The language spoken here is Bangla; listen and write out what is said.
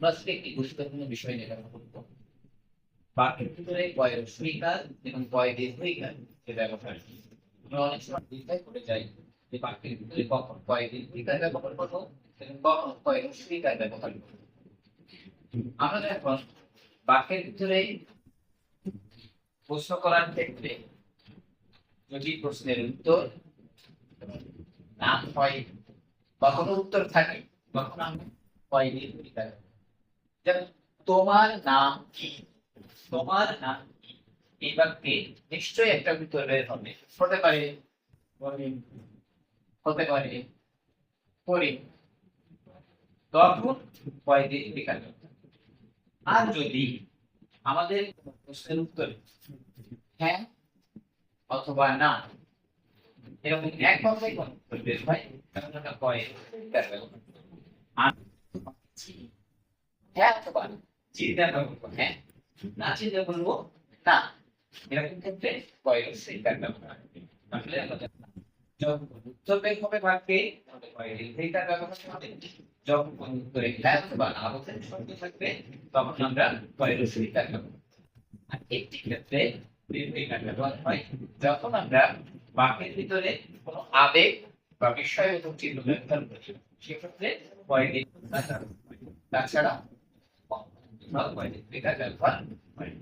আমরা আজকে একটি গুরুত্বপূর্ণ বিষয় নিয়ে কথা বলব। বাক্যের ভিতরে কয়ের সুইকার এবং কয় দীর্ঘিকার যে ব্যবহার। আমরা অনেক সময় দ্বিধায় করে যাই যে বাক্যের ভিতরে কখন কয় দীর্ঘিকার ব্যবহার করব এবং কখন কয় সুইকার ব্যবহার করব আমরা এখন বাক্যের ভিতরে প্রশ্ন করার ক্ষেত্রে যদি প্রশ্নের উত্তর নাম হয়, বা কোনো উত্তর থাকে, তখন আমি কয় যেমন তোমার নাম কি? তোমার নাম কি? এই বাক্যে নিশ্চয়ই একটা উত্তর হবে। হতে পারে হতে পারে করি তখন কয় দীর্ঘিকার আর যদি আমাদের প্রশ্নের উত্তরে হ্যাঁ অথবা না, এরকম এক উত্তর বের হয়। আর হ্যাঁ অথবা। চিন্তা হ্যাঁ যখন আমরা ব্যবহার আর একটি ক্ষেত্রে দীর্ঘিকার ব্যবহার হয়, যখন আমরা বাক্যের ভিতরে কোনো আবেগ বা বিষয়বোধক চিহ্ন ব্যবহার করি, সেক্ষেত্রে কয়েক তাছাড়া কয়েক ব্যবহার হয়